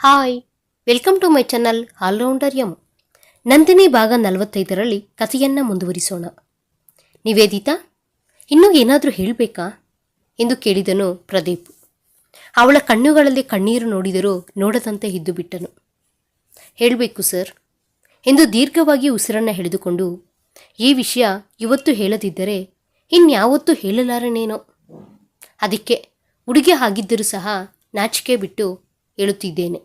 Hi welcome to my channel all rounder M Nandini ಭಾಗ ನಲವತ್ತೈದರಲ್ಲಿ ಕಥೆಯನ್ನು ಮುಂದುವರಿಸೋಣ. ನಿವೇದಿತಾ, ಇನ್ನೂ ಏನಾದರೂ ಹೇಳಬೇಕಾ? ಎಂದು ಕೇಳಿದನು ಪ್ರದೀಪ್. ಅವಳ ಕಣ್ಣುಗಳಲ್ಲಿ ಕಣ್ಣೀರು ನೋಡಿದರೂ ನೋಡದಂತೆ ಇದ್ದು ಬಿಟ್ಟನು ಹೇಳಬೇಕು, ಸರ್? ಎಂದು ದೀರ್ಘವಾಗಿ ಉಸಿರನ್ನು ಹಿಡಿದುಕೊಂಡು, ಈ ವಿಷಯ ಇವತ್ತು ಹೇಳದಿದ್ದರೆ ಇನ್ಯಾವತ್ತೂ ಹೇಳಲಾರನೇನೋ? ಅದಕ್ಕೆ ಹುಡುಗಿ ಆಗಿದ್ದರೂ ಸಹ ನಾಚಿಕೆ ಬಿಟ್ಟು ಹೇಳುತ್ತಿದ್ದೇನೆ.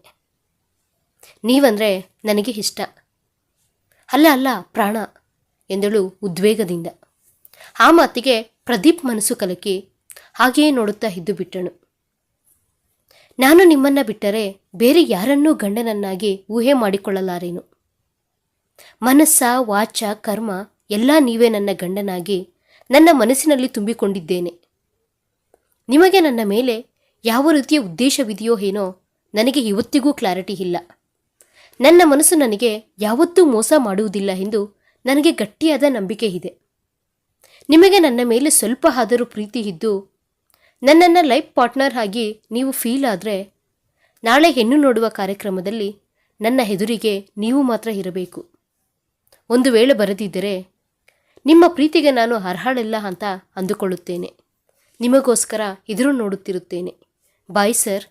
ನೀವಂದರೆ ನನಗೆ ಇಷ್ಟ. ಅಲ್ಲ ಅಲ್ಲ, ಪ್ರಾಣ ಎಂದಳು ಉದ್ವೇಗದಿಂದ. ಆ ಮಾತಿಗೆ ಪ್ರದೀಪ್ ಮನಸ್ಸು ಕಲಕಿ ಹಾಗೆಯೇ ನೋಡುತ್ತಾ ಇದ್ದು ಬಿಟ್ಟನು ನಾನು ನಿಮ್ಮನ್ನ ಬಿಟ್ಟರೆ ಬೇರೆ ಯಾರನ್ನೂ ಗಂಡನನ್ನಾಗಿ ಊಹೆ ಮಾಡಿಕೊಳ್ಳಲಾರೇನು? ಮನಸ್ಸ, ವಾಚ, ಕರ್ಮ ಎಲ್ಲ ನೀವೇ ನನ್ನ ಗಂಡನಾಗಿ ನನ್ನ ಮನಸ್ಸಿನಲ್ಲಿ ತುಂಬಿಕೊಂಡಿದ್ದೇನೆ. ನಿಮಗೆ ನನ್ನ ಮೇಲೆ ಯಾವ ರೀತಿಯ ಉದ್ದೇಶವಿದೆಯೋ ಏನೋ ನನಗೆ ಇವತ್ತಿಗೂ ಕ್ಲಾರಿಟಿ ಇಲ್ಲ. ನನ್ನ ಮನಸ್ಸು ನನಗೆ ಯಾವತ್ತೂ ಮೋಸ ಮಾಡುವುದಿಲ್ಲ ಎಂದು ನನಗೆ ಗಟ್ಟಿಯಾದ ನಂಬಿಕೆ ಇದೆ. ನಿಮಗೆ ನನ್ನ ಮೇಲೆ ಸ್ವಲ್ಪ ಆದರೂ ಪ್ರೀತಿ ಇದ್ದು, ನನ್ನನ್ನು ಲೈಫ್ ಪಾರ್ಟ್ನರ್ ಆಗಿ ನೀವು ಫೀಲ್ ಆದರೆ, ನಾಳೆ ಹೆಣ್ಣು ನೋಡುವ ಕಾರ್ಯಕ್ರಮದಲ್ಲಿ ನನ್ನ ಎದುರಿಗೆ ನೀವು ಮಾತ್ರ ಇರಬೇಕು. ಒಂದು ವೇಳೆ ಬರದಿದ್ದರೆ, ನಿಮ್ಮ ಪ್ರೀತಿಗೆ ನಾನು ಅರ್ಹಳಲ್ಲ ಅಂತ ಅಂದುಕೊಳ್ಳುತ್ತೇನೆ. ನಿಮಗೋಸ್ಕರ ಎದುರು ನೋಡುತ್ತಿರುತ್ತೇನೆ. ಬಾಯ್ ಸರ್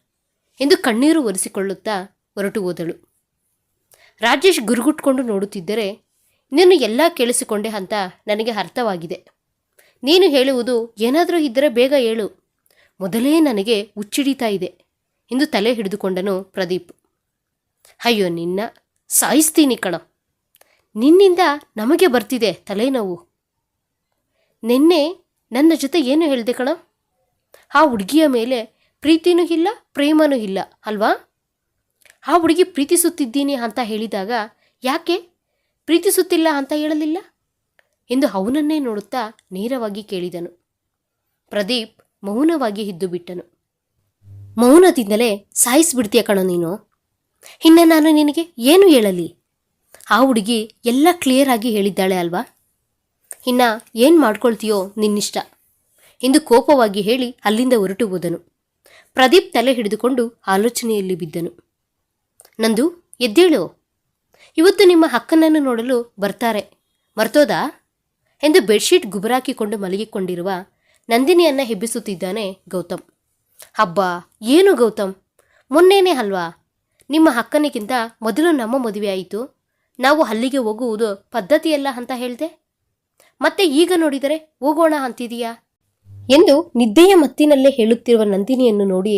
ಎಂದು ಕಣ್ಣೀರು ಒರೆಸಿಕೊಳ್ಳುತ್ತಾ ಹೊರಟು ಹೋದಳು. ರಾಜೇಶ್ ಗುರುಗುಟ್ಕೊಂಡು ನೋಡುತ್ತಿದ್ದರೆ ನೀನು ಎಲ್ಲ ಕೇಳಿಸಿಕೊಂಡೆ ಅಂತ ನನಗೆ ಅರ್ಥವಾಗಿದೆ. ನೀನು ಹೇಳುವುದು ಏನಾದರೂ ಇದ್ದರೆ ಬೇಗ ಹೇಳು. ಮೊದಲೇ ನನಗೆ ಹುಚ್ಚಿಡಿತಾ ಇದೆ ಎಂದು ತಲೆ ಹಿಡಿದುಕೊಂಡನು ಪ್ರದೀಪ್. ಅಯ್ಯೋ, ನಿನ್ನ ಸಾಯಿಸ್ತೀನಿ ಕಣ. ನಿನ್ನಿಂದ ನಮಗೆ ಬರ್ತಿದೆ ತಲೆನೋವು. ನಿನ್ನೆ ನನ್ನ ಜೊತೆ ಏನು ಹೇಳಿದೆ ಕಣ? ಆ ಹುಡುಗಿಯ ಮೇಲೆ ಪ್ರೀತಿನೂ ಇಲ್ಲ, ಪ್ರೇಮನೂ ಇಲ್ಲ, ಅಲ್ವಾ? ಆ ಹುಡುಗಿ ಪ್ರೀತಿಸುತ್ತಿದ್ದೀನಿ ಅಂತ ಹೇಳಿದಾಗ ಯಾಕೆ? ಪ್ರೀತಿಸುತ್ತಿಲ್ಲ ಅಂತ ಹೇಳಲಿಲ್ಲ? ಎಂದು ಅವನನ್ನೇ ನೋಡುತ್ತಾ ನೇರವಾಗಿ ಕೇಳಿದನು. ಪ್ರದೀಪ್ ಮೌನವಾಗಿ ಇದ್ದು ಬಿಟ್ಟನು. ಮೌನದಿಂದಲೇ ಸಾಯಿಸಿಬಿಡ್ತೀಯ ಕಣೋ ನೀನು. ಇನ್ನು ನಾನು ನಿನಗೆ ಏನು ಹೇಳಲಿ? ಆ ಹುಡುಗಿ ಎಲ್ಲ ಕ್ಲಿಯರ್ ಆಗಿ ಹೇಳಿದ್ದಾಳೆ ಅಲ್ವಾ? ಇನ್ನ ಏನು ಮಾಡ್ಕೊಳ್ತೀಯೋ ನಿನ್ನಿಷ್ಟ ಎಂದು ಕೋಪವಾಗಿ ಹೇಳಿ ಅಲ್ಲಿಂದ ಹೊರಟು ಹೋದನು. ಪ್ರದೀಪ್ ತಲೆ ಹಿಡಿದುಕೊಂಡು ಆಲೋಚನೆಯಲ್ಲಿ ಬಿದ್ದನು. ನಂದು, ಎದ್ದೇಳು. ಇವತ್ತು ನಿಮ್ಮ ಹಕ್ಕನನ್ನು ನೋಡಲು ಬರ್ತಾರೆ. ಮರ್ತೋದಾ? ಎಂದು ಬೆಡ್ಶೀಟ್ ಗುಬರಾಕಿಕೊಂಡು ಮಲಗಿಕೊಂಡಿರುವ ನಂದಿನಿಯನ್ನ ಹೆಬ್ಬಿಸುತ್ತಿದ್ದಾನೆ ಗೌತಮ್. ಹಬ್ಬ ಏನು ಗೌತಮ್? ಮೊನ್ನೇನೇ ಅಲ್ವಾ? ನಿಮ್ಮ ಹಕ್ಕನಿಗಿಂತ ಮೊದಲು ನಮ್ಮ ಮದುವೆ ಆಯಿತು. ನಾವು ಅಲ್ಲಿಗೆ ಹೋಗುವುದು ಪದ್ಧತಿಯಲ್ಲ ಅಂತ ಹೇಳಿದೆ. ಮತ್ತೆ ಈಗ ನೋಡಿದರೆ ಹೋಗೋಣ ಅಂತಿದೀಯಾ? ಎಂದು ನಿದ್ದೆಯ ಮತ್ತಿನಲ್ಲೇ ಹೇಳುತ್ತಿರುವ ನಂದಿನಿಯನ್ನು ನೋಡಿ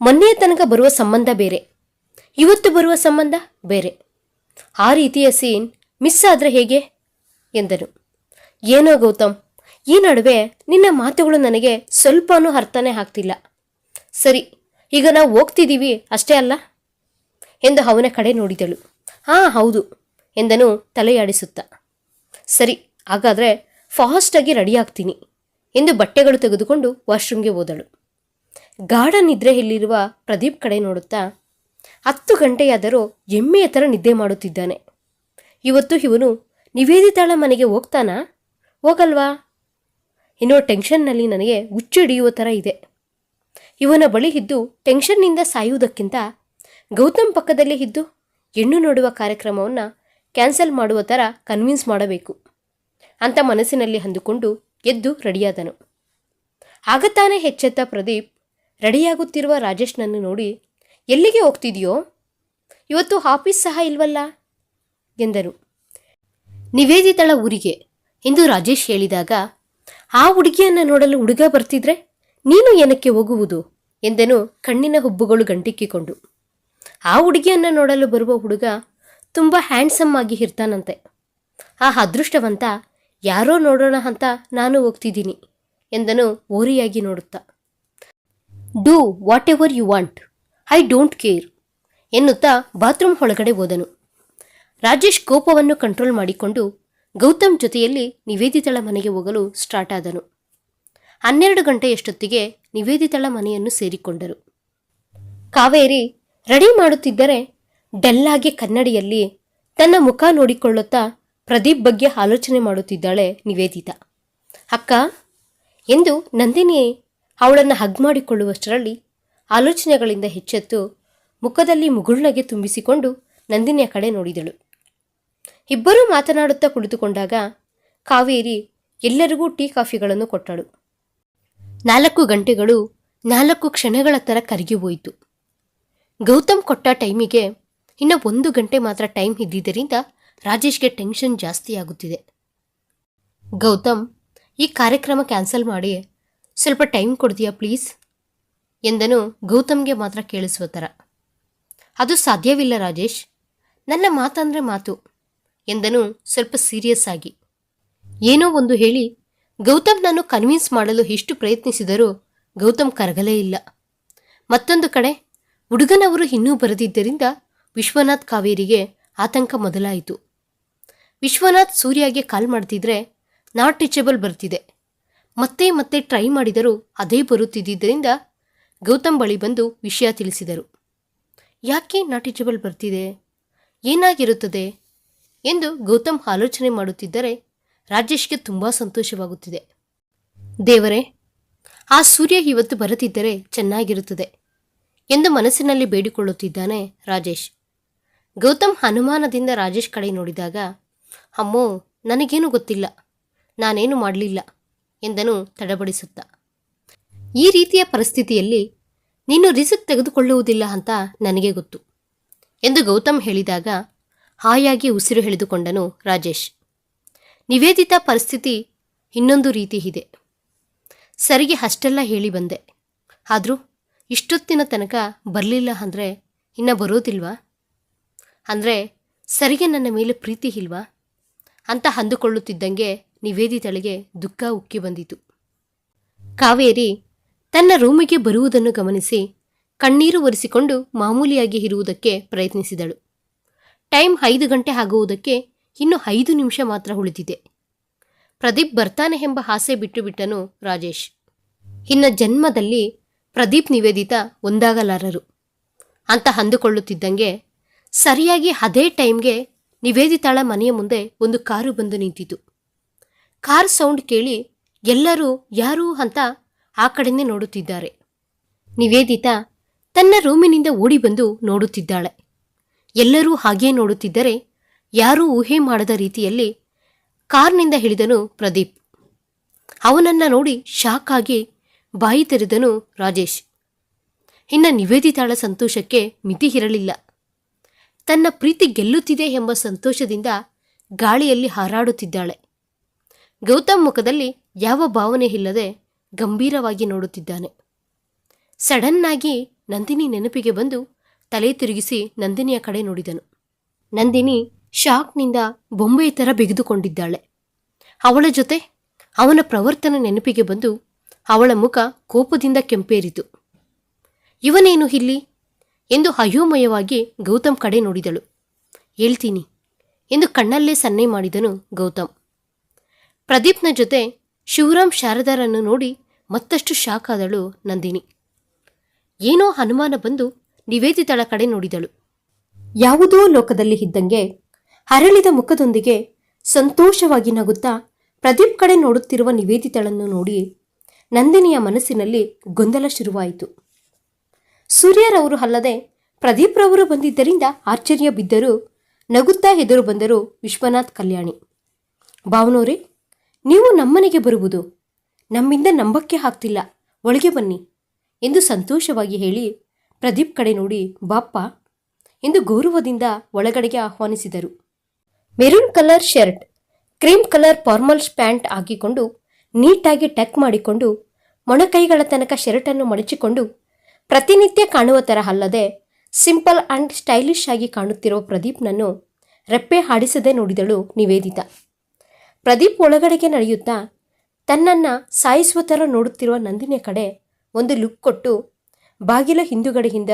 ಮೊನ್ನೆಯ ತನಕ ಬರುವ ಸಂಬಂಧ ಬೇರೆ, ಇವತ್ತು ಬರುವ ಸಂಬಂಧ ಬೇರೆ. ಆ ರೀತಿಯ ಸೀನ್ ಮಿಸ್ ಆದರೆ ಹೇಗೆ? ಎಂದನು. ಏನೋ ಗೌತಮ್, ಈ ನಡುವೆ ನಿನ್ನ ಮಾತುಗಳು ನನಗೆ ಸ್ವಲ್ಪನೂ ಅರ್ಥನೇ ಆಗ್ತಿಲ್ಲ. ಸರಿ, ಈಗ ನಾವು ಹೋಗ್ತಿದ್ದೀವಿ ಅಷ್ಟೇ ಅಲ್ಲ? ಎಂದು ಅವನ ಕಡೆ ನೋಡಿದಳು. ಹಾಂ ಹೌದು, ಎಂದನು ತಲೆಯಾಡಿಸುತ್ತ. ಸರಿ, ಹಾಗಾದರೆ ಫಾಸ್ಟಾಗಿ ರೆಡಿ ಆಗ್ತೀನಿ. ಎಂದು ಬಟ್ಟೆಗಳು ತೆಗೆದುಕೊಂಡು ವಾಶ್ರೂಮ್ಗೆ ಹೋದಳು. ಗಾಢ ನಿದ್ರೆಯಲ್ಲಿರುವ ಪ್ರದೀಪ್ ಕಡೆ ನೋಡುತ್ತಾ, ಹತ್ತು ಗಂಟೆಯಾದರೂ ಎಮ್ಮೆಯ ಥರ ನಿದ್ದೆ ಮಾಡುತ್ತಿದ್ದಾನೆ. ಇವತ್ತು ಇವನು ನಿವೇದಿತಾಳ ಮನೆಗೆ ಹೋಗ್ತಾನಾ? ಹೋಗಲ್ವಾ? ಎನ್ನುವ ಟೆನ್ಷನ್ನಲ್ಲಿ ನನಗೆ ಹುಚ್ಚಿಡಿಯುವ ಥರ ಇದೆ. ಇವನ ಬಳಿ ಇದ್ದು ಟೆನ್ಷನ್ನಿಂದ ಸಾಯುವುದಕ್ಕಿಂತ ಗೌತಮ್ ಪಕ್ಕದಲ್ಲಿ ಇದ್ದು ಹೆಣ್ಣು ನೋಡುವ ಕಾರ್ಯಕ್ರಮವನ್ನು ಕ್ಯಾನ್ಸಲ್ ಮಾಡುವ ಥರ ಕನ್ವಿನ್ಸ್ ಮಾಡಬೇಕು. ಅಂತ ಮನಸ್ಸಿನಲ್ಲಿ ಅಂದುಕೊಂಡು ಎದ್ದು ರೆಡಿಯಾದನು. ಆಗ ತಾನೇ ಪ್ರದೀಪ್ ರೆಡಿಯಾಗುತ್ತಿರುವ ರಾಜೇಶ್ನನ್ನು ನೋಡಿ, ಎಲ್ಲಿಗೆ ಹೋಗ್ತಿದೆಯೋ? ಇವತ್ತು ಆಫೀಸ್ ಸಹ ಇಲ್ವಲ್ಲ? ಎಂದರು. ನಿವೇದಿತಳ ಊರಿಗೆ, ಎಂದು ರಾಜೇಶ್ ಹೇಳಿದಾಗ, ಆ ಹುಡುಗಿಯನ್ನು ನೋಡಲು ಹುಡುಗ ಬರ್ತಿದ್ರೆ ನೀನು ಏನಕ್ಕೆ ಹೋಗುವುದು? ಎಂದನು ಕಣ್ಣಿನ ಹುಬ್ಬುಗಳು ಗಂಟಿಕ್ಕಿಕೊಂಡು ಆ ಹುಡುಗಿಯನ್ನು ನೋಡಲು ಬರುವ ಹುಡುಗ ತುಂಬ ಹ್ಯಾಂಡ್ಸಮ್ ಆಗಿ ಇರ್ತಾನಂತೆ. ಆ ಅದೃಷ್ಟವಂತ ಯಾರೋ ನೋಡೋಣ ಅಂತ ನಾನು ಹೋಗ್ತಿದ್ದೀನಿ ಎಂದನು ಓರಿಯಾಗಿ ನೋಡುತ್ತಾ. Do whatever you want I don't care ಎನ್ನುತ್ತಾ ಬಾತ್ರೂಮ್ ಒಳಗಡೆ ಹೋದನು. ರಾಜೇಶ್ ಕೋಪವನ್ನು ಕಂಟ್ರೋಲ್ ಮಾಡಿಕೊಂಡು ಗೌತಮ್ ಜೊತೆಯಲ್ಲಿ ನಿವೇದಿತಳ ಮನೆಗೆ ಹೋಗಲು ಸ್ಟಾರ್ಟ್ ಆದನು. ಹನ್ನೆರಡು ಗಂಟೆಯಷ್ಟೊತ್ತಿಗೆ ನಿವೇದಿತಳ ಮನೆಯನ್ನು ಸೇರಿಕೊಂಡರು. ಕಾವೇರಿ ರೆಡಿ ಮಾಡುತ್ತಿದ್ದರೆ ಡಲ್ಲಾಗಿ ಕನ್ನಡಿಯಲ್ಲಿ ತನ್ನ ಮುಖ ನೋಡಿಕೊಳ್ಳುತ್ತಾ ಪ್ರದೀಪ್ ಬಗ್ಗೆ ಆಲೋಚನೆ ಮಾಡುತ್ತಿದ್ದಾಳೆ ನಿವೇದಿತ. ಅಕ್ಕ, ಎಂದು ನಂದಿನಿ ಅವಳನ್ನು ಹಗ್ ಮಾಡಿಕೊಳ್ಳುವಷ್ಟರಲ್ಲಿ ಆಲೋಚನೆಗಳಿಂದ ಹೆಚ್ಚೆತ್ತು ಮುಖದಲ್ಲಿ ಮುಗುಳ್ನಗೆ ತುಂಬಿಸಿಕೊಂಡು ನಂದಿನಿಯ ಕಡೆ ನೋಡಿದಳು. ಇಬ್ಬರೂ ಮಾತನಾಡುತ್ತಾ ಕುಳಿತುಕೊಂಡಾಗ ಕಾವೇರಿ ಎಲ್ಲರಿಗೂ ಟೀ ಕಾಫಿಗಳನ್ನು ಕೊಟ್ಟಳು. ನಾಲ್ಕು ಗಂಟೆಗಳು ನಾಲ್ಕು ಕ್ಷಣಗಳ ಥರ ಕರಗಿ ಹೋಯಿತು. ಗೌತಮ್ ಕೊಟ್ಟ ಟೈಮಿಗೆ ಇನ್ನೂ ಒಂದು ಗಂಟೆ ಮಾತ್ರ ಟೈಮ್ ಇದ್ದಿದ್ದರಿಂದ ರಾಜೇಶ್ಗೆ ಟೆನ್ಷನ್ ಜಾಸ್ತಿ ಆಗುತ್ತಿದೆ. ಗೌತಮ್, ಈ ಕಾರ್ಯಕ್ರಮ ಕ್ಯಾನ್ಸಲ್ ಮಾಡಿ, ಸ್ವಲ್ಪ ಟೈಮ್ ಕೊಡ್ತೀಯಾ ಪ್ಲೀಸ್? ಎಂದನು ಗೌತಮ್ಗೆ ಮಾತ್ರ ಕೇಳಿಸುವ ಥರ. ಅದು ಸಾಧ್ಯವಿಲ್ಲ ರಾಜೇಶ್, ನನ್ನ ಮಾತಂದರೆ ಮಾತು, ಎಂದನು ಸ್ವಲ್ಪ ಸೀರಿಯಸ್ ಆಗಿ. ಏನೋ ಒಂದು ಹೇಳಿ, ಗೌತಮ್ ನಾನು ಕನ್ವಿನ್ಸ್ ಮಾಡಲು ಎಷ್ಟು ಪ್ರಯತ್ನಿಸಿದರೂ ಗೌತಮ್ ಕರಗಲೇ ಇಲ್ಲ. ಮತ್ತೊಂದು ಕಡೆ, ಹುಡುಗನವರು ಇನ್ನೂ ಬರೆದಿದ್ದರಿಂದ ವಿಶ್ವನಾಥ್ ಕಾವೇರಿಗೆ ಆತಂಕ ಮೊದಲಾಯಿತು. ವಿಶ್ವನಾಥ್ ಸೂರ್ಯಗೆ ಕಾಲ್ ಮಾಡ್ತಿದ್ರೆ ನಾಟ್ ಟೀಚಬಲ್ ಬರ್ತಿದೆ. ಮತ್ತೆ ಮತ್ತೆ ಟ್ರೈ ಮಾಡಿದರೂ ಅದೇ ಬರುತ್ತಿದ್ದರಿಂದ ಗೌತಮ್ ಬಳಿ ಬಂದು ವಿಷಯ ತಿಳಿಸಿದರು. ಯಾಕೆ ನಾಟ್ ಟೀಚಬಲ್ ಬರ್ತಿದೆ? ಏನಾಗಿರುತ್ತದೆ? ಎಂದು ಗೌತಮ್ ಆಲೋಚನೆ ಮಾಡುತ್ತಿದ್ದರೆ ರಾಜೇಶ್ಗೆ ತುಂಬ ಸಂತೋಷವಾಗುತ್ತಿದೆ. ದೇವರೇ, ಆ ಸೂರ್ಯ ಇವತ್ತು ಬರುತ್ತಿದ್ದರೆ ಚೆನ್ನಾಗಿರುತ್ತದೆ ಎಂದು ಮನಸ್ಸಿನಲ್ಲಿ ಬೇಡಿಕೊಳ್ಳುತ್ತಿದ್ದಾನೆ ರಾಜೇಶ್. ಗೌತಮ್ ಅನುಮಾನದಿಂದ ರಾಜೇಶ್ ಕಡೆ ನೋಡಿದಾಗ ಅಮ್ಮೋ, ನನಗೇನು ಗೊತ್ತಿಲ್ಲ. ನಾನೇನು ಮಾಡಲಿಲ್ಲ ಎಂದನು ತಡಬಡಿಸುತ್ತ. ಈ ರೀತಿಯ ಪರಿಸ್ಥಿತಿಯಲ್ಲಿ ನೀನು ರಿಸ್ಕ್ ತೆಗೆದುಕೊಳ್ಳುವುದಿಲ್ಲ ಅಂತ ನನಗೆ ಗೊತ್ತು ಎಂದು ಗೌತಮ್ ಹೇಳಿದಾಗ ಹಾಯಾಗಿ ಉಸಿರು ಎಳೆದುಕೊಂಡನು ರಾಜೇಶ್. ನಿವೇದಿತ ಪರಿಸ್ಥಿತಿ ಇನ್ನೊಂದು ರೀತಿ ಇದೆ. ಸರಿಗೆ ಅಷ್ಟೆಲ್ಲ ಹೇಳಿ ಬಂದೆ. ಆದರೂ ಇಷ್ಟೊತ್ತಿನ ತನಕ ಬರಲಿಲ್ಲ ಅಂದರೆ ಇನ್ನು ಬರೋದಿಲ್ವಾ? ಅಂದರೆ ಸರಿಗೆ ನನ್ನ ಮೇಲೆ ಪ್ರೀತಿ ಇಲ್ವಾ? ಅಂತ ಅಂದುಕೊಳ್ಳುತ್ತಿದ್ದಂಗೆ ನಿವೇದಿತಳಿಗೆ ದುಃಖ ಉಕ್ಕಿ ಬಂದಿತು. ಕಾವೇರಿ ತನ್ನ ರೂಮಿಗೆ ಬರುವುದನ್ನು ಗಮನಿಸಿ ಕಣ್ಣೀರು ಒರೆಸಿಕೊಂಡು ಮಾಮೂಲಿಯಾಗಿ ಇರುವುದಕ್ಕೆ ಪ್ರಯತ್ನಿಸಿದಳು. ಟೈಮ್ ಐದು ಗಂಟೆ ಆಗುವುದಕ್ಕೆ ಇನ್ನು ಐದು ನಿಮಿಷ ಮಾತ್ರ ಉಳಿದಿದೆ. ಪ್ರದೀಪ್ ಬರ್ತಾನೆ ಎಂಬ ಆಸೆ ಬಿಟ್ಟು ಬಿಟ್ಟನು ರಾಜೇಶ್. ಇನ್ನ ಜನ್ಮದಲ್ಲಿ ಪ್ರದೀಪ್ ನಿವೇದಿತ ಒಂದಾಗಲಾರರು. ಅಂತ ಅಂದುಕೊಳ್ಳುತ್ತಿದ್ದಂಗೆ ಸರಿಯಾಗಿ ಅದೇ ಟೈಮ್ಗೆ ನಿವೇದಿತಾಳ ಮನೆಯ ಮುಂದೆ ಒಂದು ಕಾರು ಬಂದು ನಿಂತಿತು. ಕಾರ್ ಸೌಂಡ್ ಕೇಳಿ ಎಲ್ಲರೂ ಯಾರು ಅಂತ ಆ ಕಡೆನೇ ನೋಡುತ್ತಿದ್ದಾರೆ. ನಿವೇದಿತಾ ತನ್ನ ರೂಮಿನಿಂದ ಓಡಿ ಬಂದು ನೋಡುತ್ತಿದ್ದಾಳೆ. ಎಲ್ಲರೂ ಹಾಗೇ ನೋಡುತ್ತಿದ್ದರೆ ಯಾರೂ ಊಹೆ ಮಾಡದ ರೀತಿಯಲ್ಲಿ ಕಾರ್ನಿಂದ ಹಿಡಿದನು ಪ್ರದೀಪ್. ಅವನನ್ನ ನೋಡಿ ಶಾಕ್ ಆಗಿ ಬಾಯಿ ತೆರೆದನು ರಾಜೇಶ್. ಇನ್ನ ನಿವೇದಿತಾಳ ಸಂತೋಷಕ್ಕೆ ಮಿತಿ ಇರಲಿಲ್ಲ. ತನ್ನ ಪ್ರೀತಿ ಗೆಲ್ಲುತ್ತಿದೆ ಎಂಬ ಸಂತೋಷದಿಂದ ಗಾಳಿಯಲ್ಲಿ ಹಾರಾಡುತ್ತಿದ್ದಾಳೆ. ಗೌತಮ್ ಮುಖದಲ್ಲಿ ಯಾವ ಭಾವನೆ ಇಲ್ಲದೆ ಗಂಭೀರವಾಗಿ ನೋಡುತ್ತಿದ್ದಾನೆ. ಸಡನ್ನಾಗಿ ನಂದಿನಿ ನೆನಪಿಗೆ ಬಂದು ತಲೆ ತಿರುಗಿಸಿ ನಂದಿನಿಯ ಕಡೆ ನೋಡಿದನು. ನಂದಿನಿ ಶಾಕ್ನಿಂದ ಬೊಂಬೆಯ ಥರ ಬಿಗಿದುಕೊಂಡಿದ್ದಾಳೆ. ಅವಳ ಜೊತೆ ಅವನ ಪ್ರವರ್ತನ ನೆನಪಿಗೆ ಬಂದು ಅವಳ ಮುಖ ಕೋಪದಿಂದ ಕೆಂಪೇರಿತು. ಇವನೇನು ಇಲ್ಲಿ? ಎಂದು ಅಯೋಮಯವಾಗಿ ಗೌತಮ್ ಕಡೆ ನೋಡಿದಳು. ಹೇಳ್ತೀನಿ, ಎಂದು ಕಣ್ಣಲ್ಲೇ ಸನ್ನೆ ಮಾಡಿದನು ಗೌತಮ್. ಪ್ರದೀಪ್ನ ಜೊತೆ ಶಿವರಾಮ್ ಶಾರದಾರನ್ನು ನೋಡಿ ಮತ್ತಷ್ಟು ಶಾಕ್ ಆದಳು ನಂದಿನಿ. ಏನೋ ಅನುಮಾನ ಬಂದು ನಿವೇದಿತಳ ಕಡೆ ನೋಡಿದಳು. ಯಾವುದೋ ಲೋಕದಲ್ಲಿ ಇದ್ದಂಗೆ ಅರಳಿದ ಮುಖದೊಂದಿಗೆ ಸಂತೋಷವಾಗಿ ನಗುತ್ತಾ ಪ್ರದೀಪ್ ಕಡೆ ನೋಡುತ್ತಿರುವ ನಿವೇದಿತಳನ್ನು ನೋಡಿ ನಂದಿನಿಯ ಮನಸ್ಸಿನಲ್ಲಿ ಗೊಂದಲ ಶುರುವಾಯಿತು. ಸೂರ್ಯರವರು ಅಲ್ಲದೆ ಪ್ರದೀಪ್ರವರು ಬಂದಿದ್ದರಿಂದ ಆಶ್ಚರ್ಯ ಬಿದ್ದರೂ. ನಗುತ್ತಾ ಎದುರು ಬಂದರು ವಿಶ್ವನಾಥ್ ಕಲ್ಯಾಣಿ. ಭಾವನೋರಿ, ನೀವು ನಮ್ಮನೆಗೆ ಬರುವುದು. ನಮ್ಮಿಂದ ನಂಬಕ್ಕೆ ಆಗ್ತಿಲ್ಲ. ಒಳಗೆ ಬನ್ನಿ ಎಂದು ಸಂತೋಷವಾಗಿ ಹೇಳಿ ಪ್ರದೀಪ್ ಕಡೆ ನೋಡಿ, ಬಾಪ್ಪ ಎಂದು ಗೌರವದಿಂದ ಒಳಗಡೆಗೆ ಆಹ್ವಾನಿಸಿದರು. Maroon colour shirt, cream colour formal pant ಹಾಕಿಕೊಂಡು ನೀಟಾಗಿ ಟಕ್ ಮಾಡಿಕೊಂಡು ಮೊಣಕೈಗಳ ತನಕ ಶರ್ಟನ್ನು ಮಡಚಿಕೊಂಡು ಪ್ರತಿನಿತ್ಯ ಕಾಣುವ ತರಹಲ್ಲದೆ ಸಿಂಪಲ್ ಅಂಡ್ ಸ್ಟೈಲಿಶ್ ಆಗಿ ಕಾಣುತ್ತಿರುವ ಪ್ರದೀಪ್ನನ್ನು ರೆಪ್ಪೆ ಹಾಡಿಸದೆ ನೋಡಿದಳು ನಿವೇದಿತ. ಪ್ರದೀಪ್ ಒಳಗಡೆಗೆ ನಡೆಯುತ್ತಾ ತನ್ನನ್ನು ಸಾಯಿಸುವ ಥರ ನೋಡುತ್ತಿರುವ ನಂದಿನಿಯ ಕಡೆ ಒಂದು ಲುಕ್ ಕೊಟ್ಟು ಬಾಗಿಲ ಹಿಂದುಗಡೆಯಿಂದ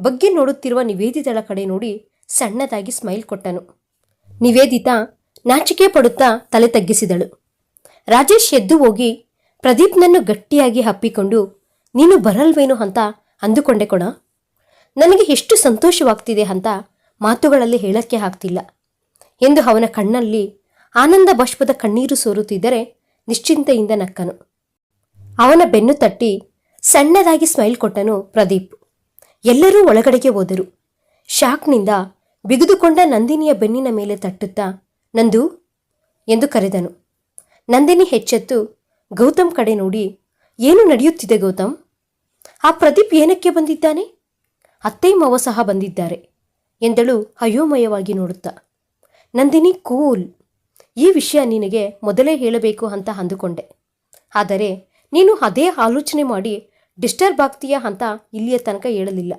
ಬಗ್ಗೆ ನೋಡುತ್ತಿರುವ ನಿವೇದಿತಳ ಕಡೆ ನೋಡಿ ಸಣ್ಣದಾಗಿ ಸ್ಮೈಲ್ ಕೊಟ್ಟನು. ನಿವೇದಿತ ನಾಚಿಕೆ ಪಡುತ್ತಾ ತಲೆ ತಗ್ಗಿಸಿದಳು. ರಾಜೇಶ್ ಎದ್ದು ಹೋಗಿ ಪ್ರದೀಪ್ನನ್ನು ಗಟ್ಟಿಯಾಗಿ ಹಪ್ಪಿಕೊಂಡು ನೀನು ಬರಲ್ವೇನು ಅಂತ ಅಂದುಕೊಂಡೆ ಕೊಣ ನನಗೆ ಎಷ್ಟು ಸಂತೋಷವಾಗ್ತಿದೆ ಅಂತ ಮಾತುಗಳಲ್ಲಿ ಹೇಳಕ್ಕೆ ಆಗ್ತಿಲ್ಲ. ಎಂದು ಅವನ ಕಣ್ಣಲ್ಲಿ ಆನಂದ ಬಾಷ್ಪದ ಕಣ್ಣೀರು ಸೋರುತ್ತಿದ್ದರೆ ನಿಶ್ಚಿಂತೆಯಿಂದ ನಕ್ಕನು. ಅವನ ಬೆನ್ನು ತಟ್ಟಿ ಸಣ್ಣದಾಗಿ ಸ್ಮೈಲ್ ಕೊಟ್ಟನು ಪ್ರದೀಪ್. ಎಲ್ಲರೂ ಒಳಗಡೆಗೆ ಹೋದರು. ಶಾಕ್ನಿಂದ ಬಿಗಿದುಕೊಂಡ ನಂದಿನಿಯ ಬೆನ್ನಿನ ಮೇಲೆ ತಟ್ಟುತ್ತಾ, ನಂದು? ಎಂದು ಕರೆದನು. ನಂದಿನಿ ಹೆಚ್ಚೆತ್ತು ಗೌತಮ್ ಕಡೆ ನೋಡಿ, ಏನು ನಡೆಯುತ್ತಿದೆ ಗೌತಮ್? ಆ ಪ್ರದೀಪ್ ಏನಕ್ಕೆ ಬಂದಿದ್ದಾನೆ? ಅತ್ತೆ ಮಾವ ಸಹ ಬಂದಿದ್ದಾರೆ ಎಂದಳು ಅಯೋಮಯವಾಗಿ ನೋಡುತ್ತಾ. ನಂದಿನಿ ಕೂಲ್, ಈ ವಿಷಯ ನಿನಗೆ ಮೊದಲೇ ಹೇಳಬೇಕು ಅಂತ ಅಂದುಕೊಂಡೆ. ಆದರೆ ನೀನು ಅದೇ ಆಲೋಚನೆ ಮಾಡಿ ಡಿಸ್ಟರ್ಬ್ ಆಗ್ತೀಯ ಅಂತ ಇಲ್ಲಿಯ ತನಕ ಹೇಳಲಿಲ್ಲ.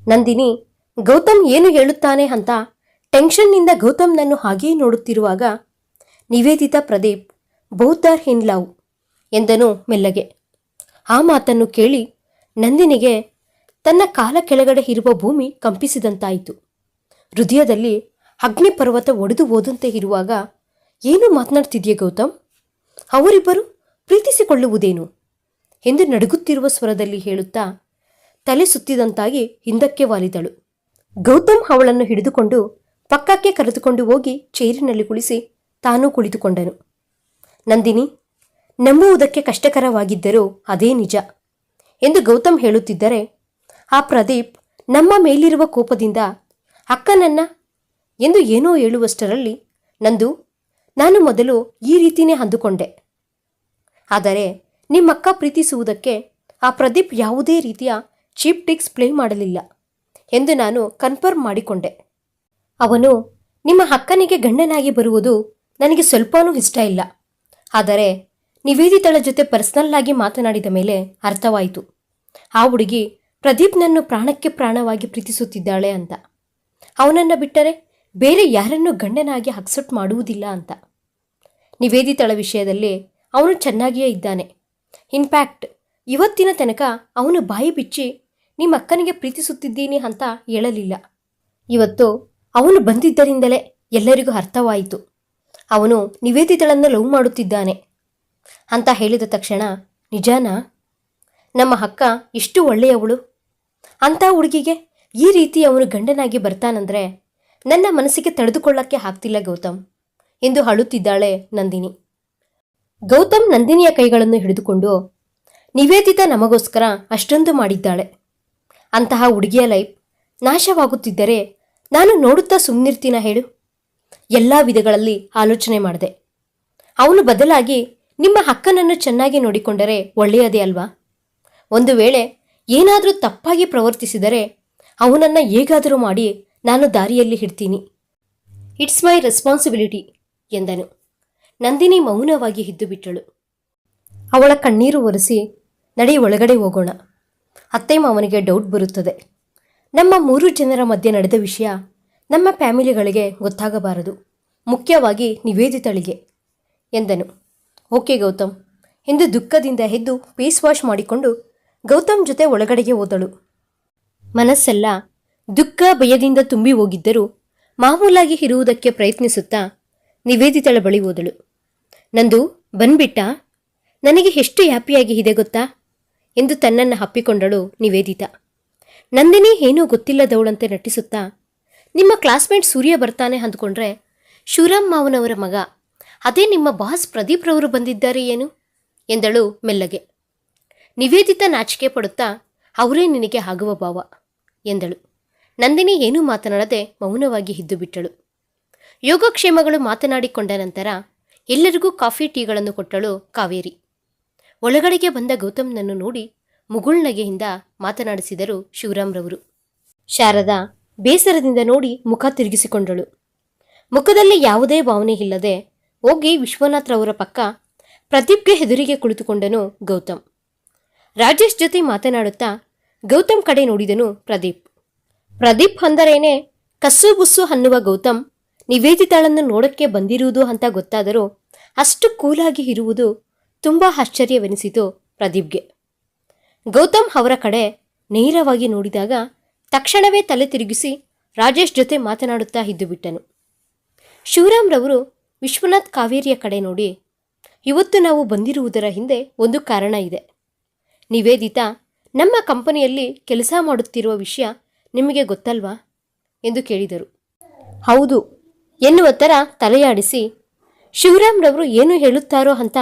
ನಂದಿನಿ, ಗೌತಮ್ ಏನು ಹೇಳುತ್ತಾನೆ ಅಂತ ಟೆನ್ಷನ್ನಿಂದ ಗೌತಮ್ನನ್ನು ಹಾಗೆಯೇ ನೋಡುತ್ತಿರುವಾಗ, ನಿವೇದಿತ ಪ್ರದೀಪ್ ಬೌದ್ಧಾರ್ ಹಿನ್ಲಾವ್ ಲವ್ ಎಂದನು ಮೆಲ್ಲಗೆ. ಆ ಮಾತನ್ನು ಕೇಳಿ ನಂದಿನಿಗೆ ತನ್ನ ಕಾಲ ಕೆಳಗಡೆ ಇರುವ ಭೂಮಿ ಕಂಪಿಸಿದಂತಾಯಿತು. ಹೃದಯದಲ್ಲಿ ಅಗ್ನಿಪರ್ವತ ಒಡೆದು ಹೋದಂತೆ ಇರುವಾಗ ಏನು ಮಾತನಾಡ್ತಿದೆಯೇ ಗೌತಮ್? ಅವರಿಬ್ಬರು ಪ್ರೀತಿಸಿಕೊಳ್ಳುವುದೇನು? ಎಂದು ನಡುಗುತ್ತಿರುವ ಸ್ವರದಲ್ಲಿ ಹೇಳುತ್ತಾ ತಲೆ ಸುತ್ತಿದಂತಾಗಿ ಹಿಂದಕ್ಕೆ ವಾಲಿದಳು. ಗೌತಮ್ ಅವಳನ್ನು ಹಿಡಿದುಕೊಂಡು ಪಕ್ಕಕ್ಕೆ ಕರೆದುಕೊಂಡು ಹೋಗಿ ಚೇರಿನಲ್ಲಿ ಕುಳಿಸಿ ತಾನೂ ಕುಳಿತುಕೊಂಡನು. ನಂದಿನಿ, ನಂಬುವುದಕ್ಕೆ ಕಷ್ಟಕರವಾಗಿದ್ದರೂ ಅದೇ ನಿಜ. ಎಂದು ಗೌತಮ್ ಹೇಳುತ್ತಿದ್ದರೆ, ಆ ಪ್ರದೀಪ್ ನಮ್ಮ ಮೇಲಿರುವ ಕೋಪದಿಂದ ಅಕ್ಕನನ್ನ ಎಂದು ಏನೋ ಹೇಳುವಷ್ಟರಲ್ಲಿ ನಂದು, ನಾನು ಮೊದಲು ಈ ರೀತಿಯೇ ಅಂದುಕೊಂಡೆ. ಆದರೆ ನಿಮ್ಮಕ್ಕ ಪ್ರೀತಿಸುವುದಕ್ಕೆ ಆ ಪ್ರದೀಪ್ ಯಾವುದೇ ರೀತಿಯ ಚೀಪ್ ಟಿಕ್ಸ್ ಪ್ಲೇ ಮಾಡಲಿಲ್ಲ ಎಂದು ನಾನು ಕನ್ಫರ್ಮ್ ಮಾಡಿಕೊಂಡೆ. ಅವನು ನಿಮ್ಮ ಅಕ್ಕನಿಗೆ ಗಂಡನಾಗಿ ಬರುವುದು ನನಗೆ ಸ್ವಲ್ಪನೂ ಇಷ್ಟ ಇಲ್ಲ. ಆದರೆ ನಿವೇದಿತಳ ಜೊತೆ ಪರ್ಸನಲ್ ಆಗಿ ಮಾತನಾಡಿದ ಮೇಲೆ ಅರ್ಥವಾಯಿತು. ಆ ಹುಡುಗಿ ಪ್ರದೀಪ್ನನ್ನು ಪ್ರಾಣಕ್ಕೆ ಪ್ರಾಣವಾಗಿ ಪ್ರೀತಿಸುತ್ತಿದ್ದಾಳೆ ಅಂತ. ಅವನನ್ನು ಬಿಟ್ಟರೆ ಬೇರೆ ಯಾರನ್ನೂ ಗಂಡನಾಗಿ ಅಕ್ಸೆಪ್ಟ್ ಮಾಡುವುದಿಲ್ಲ ಅಂತ. ನಿವೇದಿತಳ ವಿಷಯದಲ್ಲಿ ಅವನು ಚೆನ್ನಾಗಿಯೇ ಇದ್ದಾನೆ. ಇನ್ಫ್ಯಾಕ್ಟ್ ಇವತ್ತಿನ ತನಕ ಅವನು ಬಾಯಿ ಬಿಚ್ಚಿ ನಿಮ್ಮ ಅಕ್ಕನಿಗೆ ಪ್ರೀತಿಸುತ್ತಿದ್ದೀನಿ ಅಂತ ಹೇಳಲಿಲ್ಲ. ಇವತ್ತು ಅವನು ಬಂದಿದ್ದರಿಂದಲೇ ಎಲ್ಲರಿಗೂ ಅರ್ಥವಾಯಿತು. ಅವನು ನಿವೇದಿತಳನ್ನು ಲವ್ ಮಾಡುತ್ತಿದ್ದಾನೆ. ಅಂತ ಹೇಳಿದ ತಕ್ಷಣ, ನಿಜಾನ? ನಮ್ಮ ಅಕ್ಕ ಇಷ್ಟು ಒಳ್ಳೆಯವಳು? ಅಂಥ ಹುಡುಗಿಗೆ ಈ ರೀತಿ ಅವನು ಗಂಡನಾಗಿ ಬರ್ತಾನಂದ್ರೆ ನನ್ನ ಮನಸ್ಸಿಗೆ ತಡೆದುಕೊಳ್ಳಕ್ಕೆ ಆಗ್ತಿಲ್ಲ ಗೌತಮ್. ಎಂದು ಅಳುತ್ತಿದ್ದಾಳೆ ನಂದಿನಿ. ಗೌತಮ್ ನಂದಿನಿಯ ಕೈಗಳನ್ನು ಹಿಡಿದುಕೊಂಡು, ನಿವೇದಿತ ನಮಗೋಸ್ಕರ ಅಷ್ಟೊಂದು ಮಾಡಿದ್ದಾಳೆ. ಅಂತಹ ಹುಡುಗಿಯ ಲೈಫ್ ನಾಶವಾಗುತ್ತಿದ್ದರೆ ನಾನು ನೋಡುತ್ತಾ ಸುಮ್ಮನಿರ್ತೀನ ಹೇಳು? ಎಲ್ಲ ವಿಧಗಳಲ್ಲಿ ಆಲೋಚನೆ ಮಾಡಿದೆ. ಅವನು ಬದಲಾಗಿ ನಿಮ್ಮ ಅಕ್ಕನನ್ನು ಚೆನ್ನಾಗಿ ನೋಡಿಕೊಂಡರೆ ಒಳ್ಳೆಯದೇ ಅಲ್ವಾ? ಒಂದು ವೇಳೆ ಏನಾದರೂ ತಪ್ಪಾಗಿ ಪ್ರವರ್ತಿಸಿದರೆ ಅವನನ್ನು ಹೇಗಾದರೂ ಮಾಡಿ ನಾನು ದಾರಿಯಲ್ಲಿ ಹಿಡ್ತೀನಿ. ಇಟ್ಸ್ ಮೈ ರೆಸ್ಪಾನ್ಸಿಬಿಲಿಟಿ ಎಂದನು. ನಂದಿನಿ ಮೌನವಾಗಿ ಇದ್ದು ಬಿಟ್ಟಳು ಅವಳ ಕಣ್ಣೀರು ಒರೆಸಿ, ನಡಿ ಒಳಗಡೆ ಹೋಗೋಣ. ಅತ್ತೆ ಮಾವನಿಗೆ ಡೌಟ್ ಬರುತ್ತದೆ. ನಮ್ಮ ಮೂರು ಜನರ ಮಧ್ಯೆ ನಡೆದ ವಿಷಯ ನಮ್ಮ ಫ್ಯಾಮಿಲಿಗಳಿಗೆ ಗೊತ್ತಾಗಬಾರದು. ಮುಖ್ಯವಾಗಿ ನಿವೇದಿತಳಿಗೆ ಎಂದನು. ಓಕೆ ಗೌತಮ್. ಎಂದು ದುಃಖದಿಂದ ಎದ್ದು ಫೇಸ್ ವಾಶ್ ಮಾಡಿಕೊಂಡು ಗೌತಮ್ ಜೊತೆ ಒಳಗಡೆಗೆ ಹೋದಳು. ಮನಸ್ಸೆಲ್ಲ ದುಃಖ, ಭಯದಿಂದ ತುಂಬಿ ಹೋಗಿದ್ದರೂ ಮಾಮೂಲಾಗಿ ಇರುವುದಕ್ಕೆ ಪ್ರಯತ್ನಿಸುತ್ತಾ ನಿವೇದಿತಳ ಬಳಿ ಹೋದಳು. ನಂದು, ಬಂದ್ಬಿಟ್ಟ? ನನಗೆ ಎಷ್ಟು ಹ್ಯಾಪಿಯಾಗಿ ಇದೆ ಗೊತ್ತಾ? ಎಂದು ತನ್ನನ್ನು ಹಪ್ಪಿಕೊಂಡಳು ನಿವೇದಿತಾ. ನಂದಿನಿ ಏನೂ ಗೊತ್ತಿಲ್ಲದವಳಂತೆ ನಟಿಸುತ್ತಾ, ನಿಮ್ಮ ಕ್ಲಾಸ್ಮೇಟ್ ಸೂರ್ಯ ಬರ್ತಾನೆ ಅಂದ್ಕೊಂಡ್ರೆ ಶಿವರಾಮ್ ಮಾವನವರ ಮಗ ಅದೇ ನಿಮ್ಮ ಬಾಸ್ ಪ್ರದೀಪ್ ರವರು ಬಂದಿದ್ದಾರೆ ಏನು? ಎಂದಳು ಮೆಲ್ಲಗೆ. ನಿವೇದಿತ ನಾಚಿಕೆ ಪಡುತ್ತಾ, ಅವರೇ ನಿನಗೆ ಆಗುವ ಭಾವ, ಎಂದಳು. ನಂದಿನಿ ಏನೂ ಮಾತನಾಡದೆ ಮೌನವಾಗಿ ಇದ್ದು ಬಿಟ್ಟಳು ಯೋಗಕ್ಷೇಮಗಳು ಮಾತನಾಡಿಕೊಂಡ ನಂತರ ಎಲ್ಲರಿಗೂ ಕಾಫಿ ಟೀಗಳನ್ನು ಕೊಟ್ಟಳು ಕಾವೇರಿ. ಒಳಗಡೆಗೆ ಬಂದ ಗೌತಮ್ನನ್ನು ನೋಡಿ ಮುಗುಳ್ನಗೆಯಿಂದ ಮಾತನಾಡಿಸಿದರು ಶಿವರಾಮ್ರವರು ಶಾರದಾ, ಬೇಸರದಿಂದ ನೋಡಿ ಮುಖ ತಿರುಗಿಸಿಕೊಂಡಳು. ಮುಖದಲ್ಲಿ ಯಾವುದೇ ಭಾವನೆ ಇಲ್ಲದೆ ಹೋಗಿ ವಿಶ್ವನಾಥ್ರವರ ಪಕ್ಕ ಪ್ರದೀಪ್ಗೆ ಹೆದರಿಗೆ ಕುಳಿತುಕೊಂಡನು ಗೌತಮ್. ರಾಜೇಶ್ ಜೊತೆ ಮಾತನಾಡುತ್ತಾ ಗೌತಮ್ ಕಡೆ ನೋಡಿದನು ಪ್ರದೀಪ್. ಪ್ರದೀಪ್ ಅಂದರೇನೆ, ಕಸ್ಸು ಬುಸ್ಸು ಅನ್ನುವ ಗೌತಮ್, ನಿವೇದಿತಾಳನ್ನು ನೋಡಕ್ಕೆ ಬಂದಿರುವುದು ಅಂತ ಗೊತ್ತಾದರೂ ಅಷ್ಟು ಕೂಲಾಗಿ ಇರುವುದು ತುಂಬ ಆಶ್ಚರ್ಯವೆನಿಸಿತು ಪ್ರದೀಪ್ಗೆ. ಗೌತಮ್ ಅವರ ಕಡೆ ನೇರವಾಗಿ ನೋಡಿದಾಗ ತಕ್ಷಣವೇ ತಲೆ ತಿರುಗಿಸಿ ರಾಜೇಶ್ ಜೊತೆ ಮಾತನಾಡುತ್ತಾ ಇದ್ದುಬಿಟ್ಟನು. ಶಿವರಾಮ್ರವರು ವಿಶ್ವನಾಥ್ ಕಾವೇರಿಯ ಕಡೆ ನೋಡಿ. ಇವತ್ತು ನಾವು ಬಂದಿರುವುದರ ಹಿಂದೆ ಒಂದು ಕಾರಣ ಇದೆ. ನಿವೇದಿತಾ, ನಮ್ಮ ಕಂಪನಿಯಲ್ಲಿ ಕೆಲಸ ಮಾಡುತ್ತಿರುವ ವಿಷಯ ನಿಮಗೆ ಗೊತ್ತಲ್ವಾ? ಎಂದು ಕೇಳಿದರು. ಹೌದು, ಎನ್ನುವ ಥರ ತಲೆಯಾಡಿಸಿ, ಶಿವರಾಮ್ರವರು ಏನು ಹೇಳುತ್ತಾರೋ ಅಂತ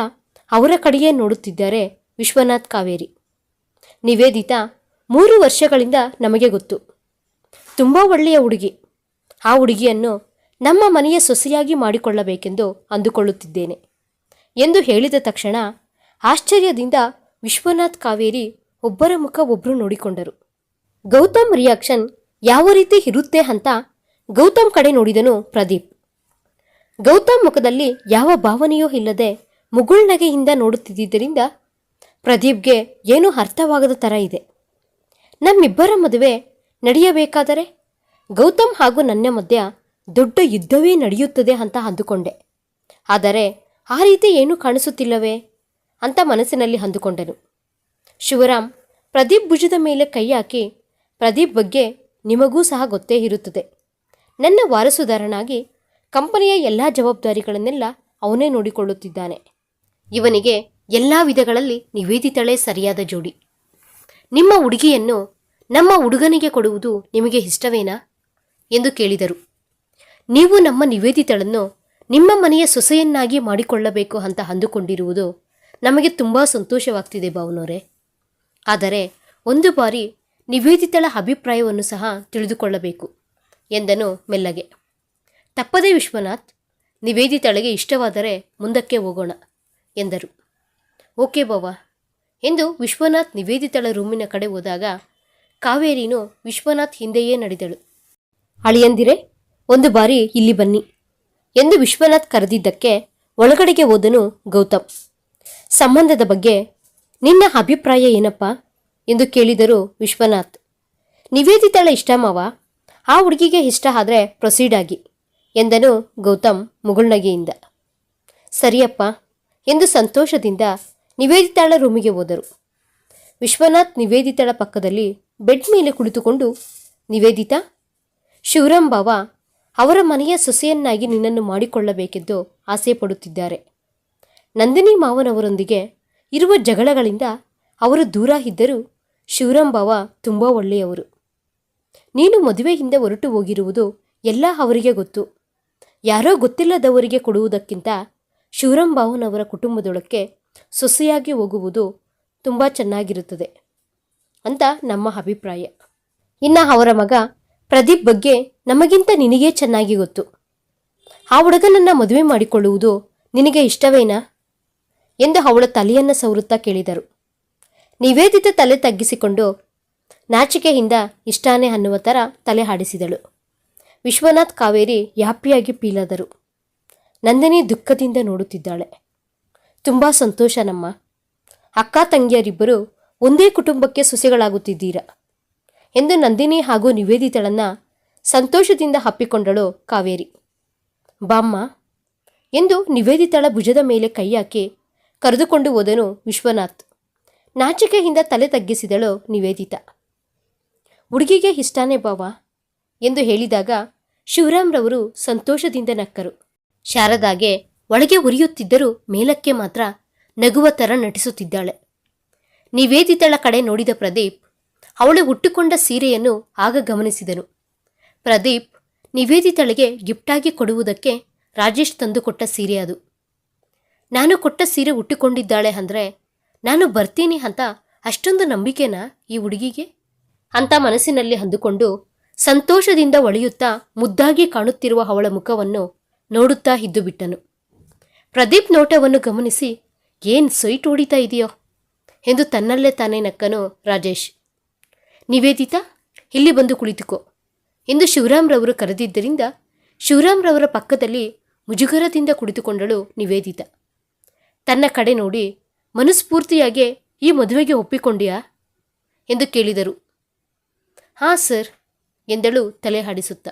ಅವರ ಕಡೆಯೇ ನೋಡುತ್ತಿದ್ದಾರೆ ವಿಶ್ವನಾಥ್ ಕಾವೇರಿ. ನಿವೇದಿತಾ, ಮೂರು ವರ್ಷಗಳಿಂದ ನಮಗೆ ಗೊತ್ತು. ತುಂಬ ಒಳ್ಳೆಯ ಹುಡುಗಿ. ಆ ಹುಡುಗಿಯನ್ನು ನಮ್ಮ ಮನೆಯ ಸೊಸೆಯಾಗಿ ಮಾಡಿಕೊಳ್ಳಬೇಕೆಂದು ಅಂದುಕೊಳ್ಳುತ್ತಿದ್ದೇನೆ. ಎಂದು ಹೇಳಿದ ತಕ್ಷಣ ಆಶ್ಚರ್ಯದಿಂದ ವಿಶ್ವನಾಥ್ ಕಾವೇರಿ ಒಬ್ಬರ ಮುಖ ಒಬ್ಬರು ನೋಡಿಕೊಂಡರು. ಗೌತಮ್ ರಿಯಾಕ್ಷನ್ ಯಾವ ರೀತಿ ಇರುತ್ತೆ ಅಂತ ಗೌತಮ್ ಕಡೆ ನೋಡಿದನು ಪ್ರದೀಪ್. ಗೌತಮ್ ಮುಖದಲ್ಲಿ ಯಾವ ಭಾವನೆಯೂ ಇಲ್ಲದೆ ಮುಗುಳ್ನಗೆಯಿಂದ ನೋಡುತ್ತಿದ್ದರಿಂದ ಪ್ರದೀಪ್ಗೆ ಏನೂ ಅರ್ಥವಾಗದ ಥರ ಇದೆ. ನಮ್ಮಿಬ್ಬರ ಮದುವೆ ನಡೆಯಬೇಕಾದರೆ ಗೌತಮ್ ಹಾಗೂ ನನ್ನ ಮಧ್ಯ ದೊಡ್ಡ ಯುದ್ಧವೇ ನಡೆಯುತ್ತದೆ ಅಂತ ಅಂದುಕೊಂಡೆ. ಆದರೆ ಆ ರೀತಿ ಏನೂ ಕಾಣಿಸುತ್ತಿಲ್ಲವೇ ಅಂತ ಮನಸ್ಸಿನಲ್ಲಿ ಅಂದುಕೊಂಡನು. ಶಿವರಾಮ್ ಪ್ರದೀಪ್ ಭುಜದ ಮೇಲೆ ಕೈ ಹಾಕಿ, ಪ್ರದೀಪ್ ಬಗ್ಗೆ ನಿಮಗೂ ಸಹ ಗೊತ್ತೇ ಇರುತ್ತದೆ. ನನ್ನ ವಾರಸುದಾರನಾಗಿ ಕಂಪನಿಯ ಎಲ್ಲ ಜವಾಬ್ದಾರಿಗಳನ್ನೆಲ್ಲ ಅವನೇ ನೋಡಿಕೊಳ್ಳುತ್ತಿದ್ದಾನೆ. ಇವನಿಗೆ ಎಲ್ಲ ವಿಧಗಳಲ್ಲಿ ನಿವೇದಿತಳೆ ಸರಿಯಾದ ಜೋಡಿ. ನಿಮ್ಮ ಹುಡುಗಿಯನ್ನು ನಮ್ಮ ಹುಡುಗನಿಗೆ ಕೊಡುವುದು ನಿಮಗೆ ಇಷ್ಟವೇನಾ? ಎಂದು ಕೇಳಿದರು. ನೀವು ನಮ್ಮ ನಿವೇದಿತಳನ್ನು ನಿಮ್ಮ ಮನೆಯ ಸೊಸೆಯನ್ನಾಗಿ ಮಾಡಿಕೊಳ್ಳಬೇಕು ಅಂತ ಅಂದುಕೊಂಡಿರುವುದು ನಮಗೆ ತುಂಬ ಸಂತೋಷವಾಗ್ತಿದೆ ಭಾವನವರೇ ಆದರೆ ಒಂದು ಬಾರಿ ನಿವೇದಿತಳ ಅಭಿಪ್ರಾಯವನ್ನು ಸಹ ತಿಳಿದುಕೊಳ್ಳಬೇಕು ಎಂದನು ಮೆಲ್ಲಗೆ. ತಪ್ಪದೇ ವಿಶ್ವನಾಥ್, ನಿವೇದಿತಳಿಗೆ ಇಷ್ಟವಾದರೆ ಮುಂದಕ್ಕೆ ಹೋಗೋಣ ಎಂದರು. ಓಕೆ ಬಾವ. ಎಂದು ವಿಶ್ವನಾಥ್ ನಿವೇದಿತಳ ರೂಮಿನ ಕಡೆ ಹೋದಾಗ ಕಾವೇರಿನು ವಿಶ್ವನಾಥ್ ಹಿಂದೆಯೇ ನಡೆದಳು. ಅಳಿಯಂದಿರೆ ಒಂದು ಬಾರಿ ಇಲ್ಲಿ ಬನ್ನಿ ಎಂದು ವಿಶ್ವನಾಥ್ ಕರೆದಿದ್ದಕ್ಕೆ ಒಳಗಡೆಗೆ ಹೋದನು ಗೌತಮ್. ಸಂಬಂಧದ ಬಗ್ಗೆ ನಿನ್ನ ಅಭಿಪ್ರಾಯ ಏನಪ್ಪ? ಎಂದು ಕೇಳಿದರು ವಿಶ್ವನಾಥ್. ನಿವೇದಿತಳ ಇಷ್ಟ ಮಾವ? ಆ ಹುಡುಗಿಗೆ ಇಷ್ಟ ಆದರೆ ಪ್ರೊಸೀಡ್ ಆಗಿ ಎಂದನು ಗೌತಮ್ ಮುಗುಳ್ನಗೆಯಿಂದ. ಸರಿಯಪ್ಪ ಎಂದು ಸಂತೋಷದಿಂದ ನಿವೇದಿತಾಳ ರೂಮಿಗೆ ಹೋದರು. ವಿಶ್ವನಾಥ್ ನಿವೇದಿತಾಳ ಪಕ್ಕದಲ್ಲಿ ಬೆಡ್ ಮೇಲೆ ಕುಳಿತುಕೊಂಡು, ನಿವೇದಿತಾ, ಶಿವರಾಮ್ ಬಾವ ಅವರ ಮನೆಯ ಸೊಸೆಯನ್ನಾಗಿ ನಿನ್ನನ್ನು ಮಾಡಿಕೊಳ್ಳಬೇಕೆಂದು ಆಸೆ ಪಡುತ್ತಿದ್ದಾರೆ. ನಂದಿನಿ ಮಾವನವರೊಂದಿಗೆ ಇರುವ ಜಗಳಗಳಿಂದ ಅವರು ದೂರ ಇದ್ದರೂ ಶಿವರಾಮ್ ಬಾವ ತುಂಬ ಒಳ್ಳೆಯವರು. ನೀನು ಮದುವೆಯಿಂದ ಹೊರಟು ಹೋಗಿರುವುದು ಎಲ್ಲ ಅವರಿಗೆ ಗೊತ್ತು. ಯಾರೋ ಗೊತ್ತಿಲ್ಲದವರಿಗೆ ಕೊಡುವುದಕ್ಕಿಂತ ಶಿವರಾಮ್ ಬಾವನವರ ಕುಟುಂಬದೊಳಕ್ಕೆ ಸೊಸೆಯಾಗಿ ಹೋಗುವುದು ತುಂಬ ಚೆನ್ನಾಗಿರುತ್ತದೆ ಅಂತ ನಮ್ಮ ಅಭಿಪ್ರಾಯ. ಇನ್ನು ಅವರ ಮಗ ಪ್ರದೀಪ್ ಬಗ್ಗೆ ನಮಗಿಂತ ನಿನಗೇ ಚೆನ್ನಾಗಿ ಗೊತ್ತು. ಆ ಹುಡುಗನನ್ನ ಮದುವೆ ಮಾಡಿಕೊಳ್ಳುವುದು ನಿನಗೆ ಇಷ್ಟವೇನಾ? ಎಂದು ಅವಳ ತಲೆಯನ್ನು ಸವರುತ್ತಾ ಕೇಳಿದರು. ನಿವೇದಿತ ತಲೆ ತಗ್ಗಿಸಿಕೊಂಡು ನಾಚಿಕೆಯಿಂದ ಇಷ್ಟಾನೇ ಅನ್ನುವ ಥರ ತಲೆ ಹಾಡಿಸಿದಳು. ವಿಶ್ವನಾಥ್ ಕಾವೇರಿ ಯಾಪಿಯಾಗಿ ಪೀಲಾದರು ನಂದಿನಿ ದುಃಖದಿಂದ ನೋಡುತ್ತಿದ್ದಾಳೆ. ತುಂಬ ಸಂತೋಷ ನಮ್ಮ ಅಕ್ಕ ತಂಗಿಯರಿಬ್ಬರು ಒಂದೇ ಕುಟುಂಬಕ್ಕೆ ಸೊಸೆಗಳಾಗುತ್ತಿದ್ದೀರಾ? ಎಂದು ನಂದಿನಿ ಹಾಗೂ ನಿವೇದಿತಳನ್ನ ಸಂತೋಷದಿಂದ ಹಪ್ಪಿಕೊಂಡಳು ಕಾವೇರಿ. ಬಾಮ್ಮ, ಎಂದು ನಿವೇದಿತಳ ಭುಜದ ಮೇಲೆ ಕೈ ಹಾಕಿ ಕರೆದುಕೊಂಡು ಹೋದನು ವಿಶ್ವನಾಥ್. ನಾಚಿಕೆಯಿಂದ ತಲೆ ತಗ್ಗಿಸಿದಳು ನಿವೇದಿತ. ಹುಡುಗಿಗೆ ಇಷ್ಟಾನೇ ಬಾವ ಎಂದು ಹೇಳಿದಾಗ ಶಿವರಾಮ್ರವರು ಸಂತೋಷದಿಂದ ನಕ್ಕರು. ಶಾರದಾಗೆ ಒಳಗೆ ಉರಿಯುತ್ತಿದ್ದರೂ ಮೇಲಕ್ಕೆ ಮಾತ್ರ ನಗುವ ಥರ ನಟಿಸುತ್ತಿದ್ದಾಳೆ. ನಿವೇದಿತಳ ಕಡೆ ನೋಡಿದ ಪ್ರದೀಪ್ ಅವಳು ಉಟ್ಟುಕೊಂಡ ಸೀರೆಯನ್ನು ಆಗ ಗಮನಿಸಿದನು. ಪ್ರದೀಪ್ ನಿವೇದಿತಳಿಗೆ ಗಿಫ್ಟಾಗಿ ಕೊಡುವುದಕ್ಕೆ ರಾಜೇಶ್ ತಂದುಕೊಟ್ಟ ಸೀರೆ ಅದು. ನಾನು ಕೊಟ್ಟ ಸೀರೆ ಉಟ್ಟುಕೊಂಡಿದ್ದಾಳೆ ಅಂದರೆ ನಾನು ಬರ್ತೀನಿ ಅಂತ ಅಷ್ಟೊಂದು ನಂಬಿಕೆನಾ ಈ ಹುಡುಗಿಗೆ? ಅಂತ ಮನಸ್ಸಿನಲ್ಲಿ ಅಂದುಕೊಂಡು ಸಂತೋಷದಿಂದ ಒಳೆಯುತ್ತಾ ಮುದ್ದಾಗಿ ಕಾಣುತ್ತಿರುವ ಅವಳ ಮುಖವನ್ನು ನೋಡುತ್ತಾ ಇದ್ದು ಬಿಟ್ಟನು. ಪ್ರದೀಪ್ ನೋಟವನ್ನು ಗಮನಿಸಿ, ಏನ್ ಸೊಯ್ಟ್ ಹೊಡಿತಾ ಇದೆಯೋ? ಎಂದು ತನ್ನಲ್ಲೇ ತಾನೇ ನಕ್ಕನು ರಾಜೇಶ್. ನಿವೇದಿತಾ, ಇಲ್ಲಿ ಬಂದು ಕುಳಿತುಕೋ. ಎಂದು ಶಿವರಾಮ್ರವರು ಕರೆದಿದ್ದರಿಂದ ಶಿವರಾಮ್ರವರ ಪಕ್ಕದಲ್ಲಿ ಮುಜುಗರದಿಂದ ಕುಳಿತುಕೊಂಡಳು ನಿವೇದಿತ. ತನ್ನ ಕಡೆ ನೋಡಿ ಮನಸ್ಫೂರ್ತಿಯಾಗೆ ಈ ಮದುವೆಗೆ ಒಪ್ಪಿಕೊಂಡಿಯಾ? ಎಂದು ಕೇಳಿದರು. ಹಾಂ ಸರ್, ಎಂದಳು ತಲೆ ಹಾಡಿಸುತ್ತ.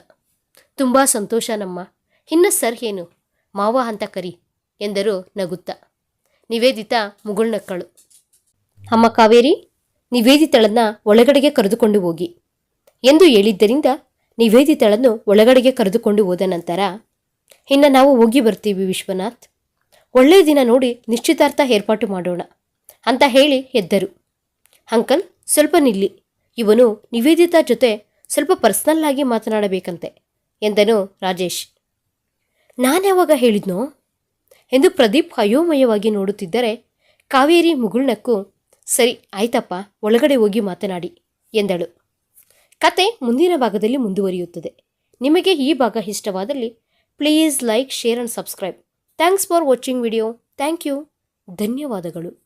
ತುಂಬ ಸಂತೋಷ ನಮ್ಮ. ಇನ್ನು ಸರ್ ಏನು? ಮಾವ ಅಂತ ಕರಿ, ಎಂದರು ನಗುತ್ತಾ. ನಿವೇದಿತಾ ಮುಗುಳ್ನಕ್ಕಳು. ಅಮ್ಮ ಕಾವೇರಿ? ನಿವೇದಿತಳನ್ನ ಒಳಗಡೆಗೆ ಕರೆದುಕೊಂಡು ಹೋಗಿ. ಎಂದು ಹೇಳಿದ್ದರಿಂದ ನಿವೇದಿತಳನ್ನು ಒಳಗಡೆಗೆ ಕರೆದುಕೊಂಡು ಹೋದ ನಂತರ, ಇನ್ನು ನಾವು ಹೋಗಿ ಬರ್ತೀವಿ ವಿಶ್ವನಾಥ್. ಒಳ್ಳೆಯ ದಿನ ನೋಡಿ ನಿಶ್ಚಿತಾರ್ಥ ಏರ್ಪಾಟು ಮಾಡೋಣ ಅಂತ ಹೇಳಿ ಎದ್ದರು. ಅಂಕಲ್, ಸ್ವಲ್ಪ ನಿಲ್ಲಿ. ಇವನು ನಿವೇದಿತಾ ಜೊತೆ ಸ್ವಲ್ಪ ಪರ್ಸನಲ್ ಆಗಿ ಮಾತನಾಡಬೇಕಂತೆ ಎಂದನು ರಾಜೇಶ್. ನಾನು ಯಾವಾಗ ಹೇಳಿದ್ನೋ? ಎಂದು ಪ್ರದೀಪ್ ಅಯೋಮಯವಾಗಿ ನೋಡುತ್ತಿದ್ದರೆ ಕಾವೇರಿ ಮುಗುಳ್ನಕ್ಕೂ ಸರಿ, ಆಯ್ತಪ್ಪ, ಒಳಗಡೆ ಹೋಗಿ ಮಾತನಾಡಿ, ಎಂದಳು. ಕತೆ ಮುಂದಿನ ಭಾಗದಲ್ಲಿ ಮುಂದುವರಿಯುತ್ತದೆ. ನಿಮಗೆ ಈ ಭಾಗ ಇಷ್ಟವಾದಲ್ಲಿ please like, share and subscribe. Thanks for watching video. Thank you. ಧನ್ಯವಾದಗಳು.